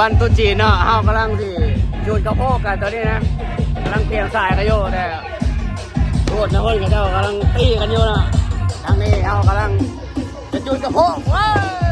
วันตุจีนเนาะเฮากำลังที่จูดกระโพกกันตอนนี้นะกำลังเตรียมสายกันอยู่แต่โทษนะเพื่อนกับเจ้ากำลังตีกันอยู่นะทางนี้เฮากำลังจะจูดกระโพกว้าว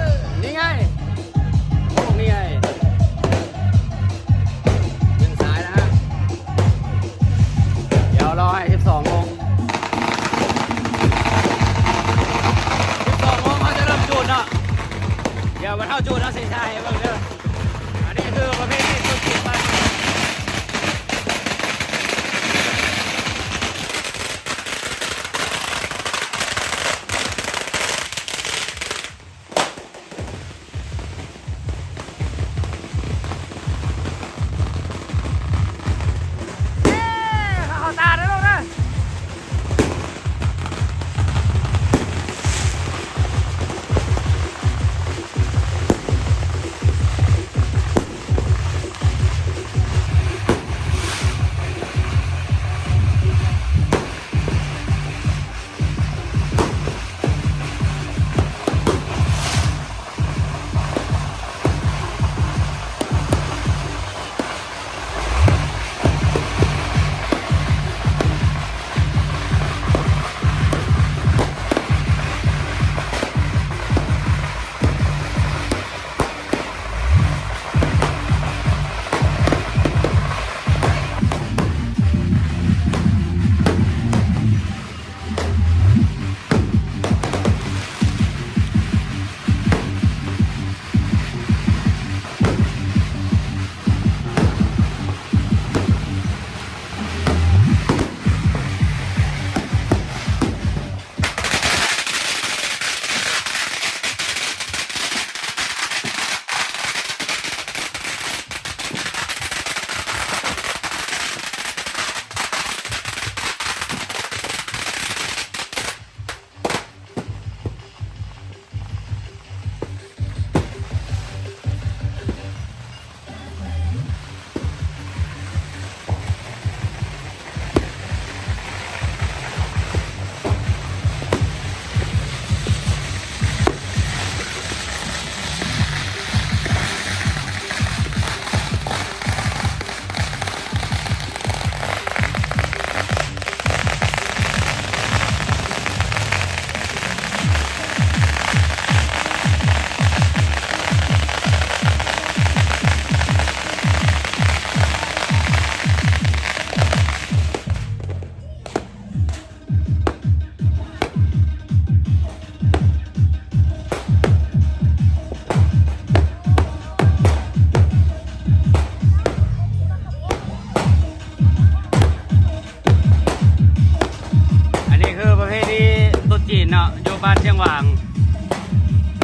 เพที่ตุ๊ดจีนเนาะอยู่บ้านเชียงหวาง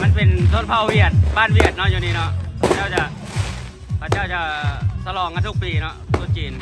มันเป็นต้นเผาเวียดบ้านเวียดเนาะอยู่นี่เนาะเจ้าจะพระเจ้าจะสลองกันทุกปีเนาะตุ๊ดจีน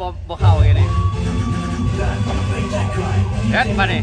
บ่บ่เข้าอย่างนี้เฮ็ดมาเนี่ย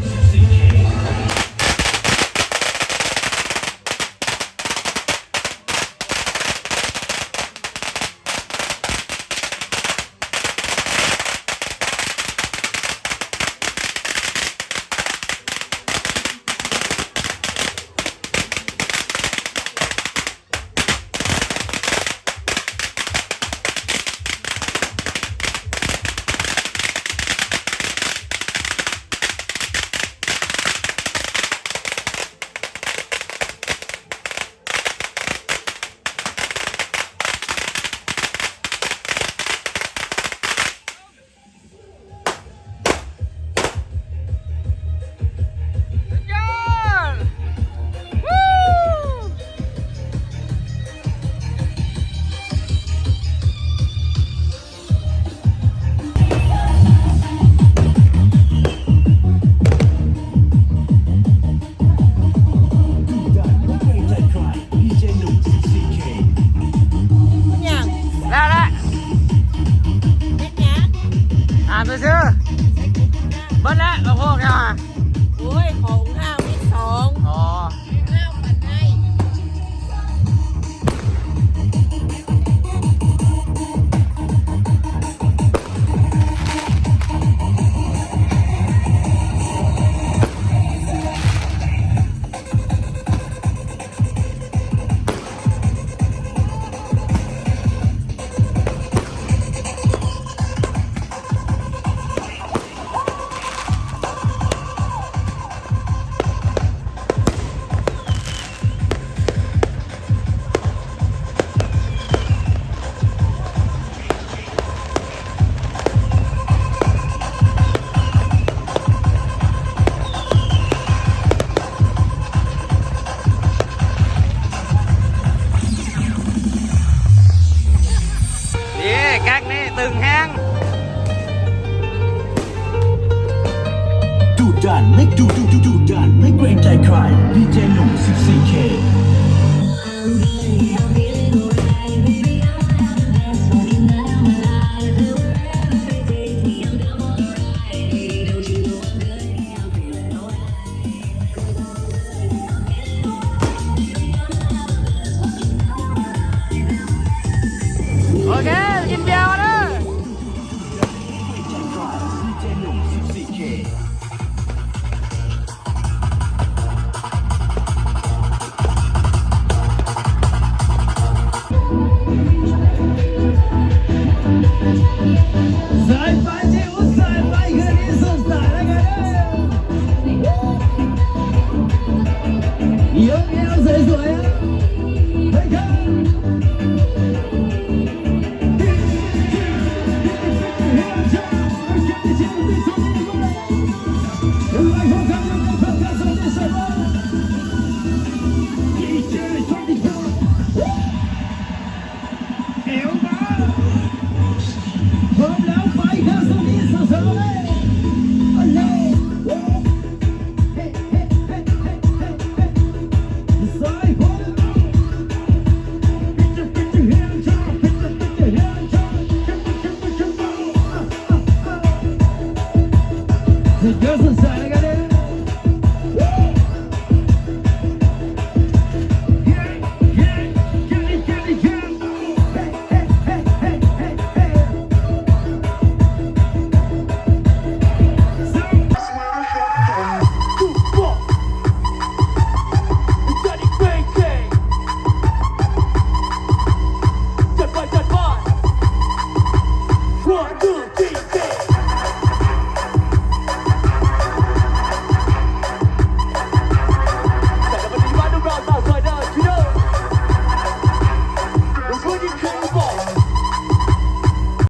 โอ้ยของ ดันไม่ดูดูดูดูดันไม่เกรงใจใครดีเจหนุ่ม 14K